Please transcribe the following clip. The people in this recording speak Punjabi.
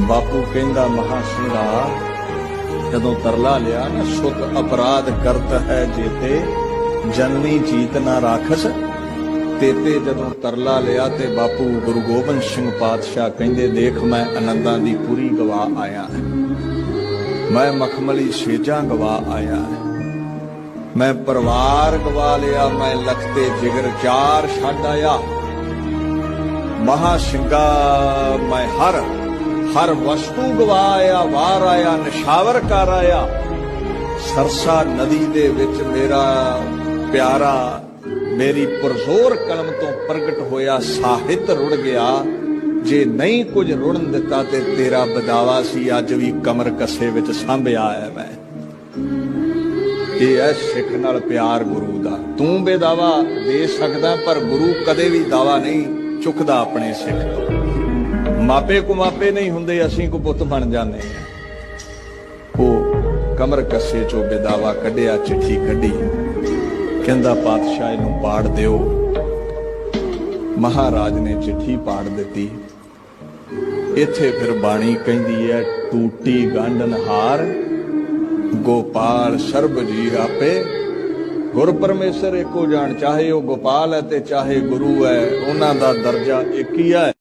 ਬਾਪੂ ਕਹਿੰਦਾ, ਮਹਾ ਸਿੰਘਾ ਜਦੋਂ ਤਰਲਾ ਲਿਆ ਨਾ ਸੁਤ ਅਪਰਾਧ ਕਰਤ ਹੈ ਜੇਤੇ, ਜਨਨੀ ਜੀਤ ਨਾ ਰਾਖਸ। ਤੇਤੇ ਜਦੋਂ ਤਰਲਾ ਲਿਆ ਤੇ ਬਾਪੂ ਗੁਰੂ ਗੋਬਿੰਦ ਸਿੰਘ ਪਾਤਸ਼ਾਹ ਕਹਿੰਦੇ, ਦੇਖ ਮੈਂ ਆਨੰਦਾਂ ਦੀ ਪੂਰੀ ਗਵਾ ਆਇਆ ਮੈਂ ਮਖਮਲੀ ਸੇਜਾਂ ਗਵਾ ਆਇਆ ਮੈਂ ਪਰਿਵਾਰ ਗਵਾ ਲਿਆ, ਮੈਂ ਲਖਤੇ ਜਿਗਰ ਚਾਰ ਛੱਡ ਆਇਆ। ਮਹਾ ਸਿੰਘਾ, ਮੈਂ ਹਰ ਹਰ ਵਸਤੂ ਗਵਾ ਆਇਆ ਵਾਰ ਆਇਆ, ਨਿਸ਼ਾਵਰ ਕਰ ਆਇਆ। ਸਰਸਾ ਨਦੀ ਦੇ ਵਿੱਚ ਮੇਰਾ ਪਿਆਰਾ, ਮੇਰੀ ਪੁਰਜ਼ੋਰ ਕਲਮ ਤੋਂ ਪ੍ਰਗਟ ਹੋਇਆ ਸਾਹਿਤ ਰੁੜ ਗਿਆ। ਜੇ ਨਹੀਂ ਕੁਝ ਰੁੜਨ ਦਿੱਤਾ ਤੇ ਤੇਰਾ ਬਦਾਵਾ ਸੀ, ਅੱਜ ਵੀ ਕਮਰ ਕੱਸੇ ਵਿੱਚ ਸਾਂਭਿਆ ਹੈ ਮੈਂ। ਇਹ ਹੈ ਸਿੱਖ ਨਾਲ ਪਿਆਰ ਗੁਰੂ ਦਾ। ਤੂੰ ਬੇਦਾਵਾ ਦੇ ਸਕਦਾ, ਪਰ ਗੁਰੂ ਕਦੇ ਵੀ ਦਾਵਾ ਨਹੀਂ ਚੁੱਕਦਾ ਆਪਣੇ ਸਿੱਖ ਤੋਂ। ਮਾਪੇ ਕੋ ਮਾਪੇ ਨਹੀਂ ਹੁੰਦੇ, ਅਸੀਂ ਕੋ ਪੁੱਤ ਬਣ ਜਾਂਦੇ ਉਹ ਕਮਰ ਕੱਸੇ ਚੋਂ ਬੇਦਾਵਾ ਕੱਢਿਆ, ਚਿੱਠੀ ਕੱਢੀ। ਕਹਿੰਦਾ, ਪਾਤਸ਼ਾਹ ਨੂੰ ਪਾੜ ਦਿਓ। ਮਹਾਰਾਜ ਨੇ ਚਿੱਠੀ ਪਾੜ ਦਿੱਤੀ। ਇੱਥੇ ਫਿਰ ਬਾਣੀ ਕਹਿੰਦੀ ਹੈ, ਟੂਟੀ ਗੰਢਨ ਹਾਰ, ਗੋਪਾਲ ਸਰਬ ਜੀ ਆਪੇ। ਗੁਰ ਪਰਮੇਸ਼ਰ ਇੱਕੋ ਜਾਣ, ਚਾਹੇ ਉਹ ਗੋਪਾਲ ਹੈ ਤੇ ਚਾਹੇ ਗੁਰੂ ਹੈ, ਉਹਨਾਂ ਦਾ ਦਰਜਾ ਇੱਕ ਹੀ ਹੈ।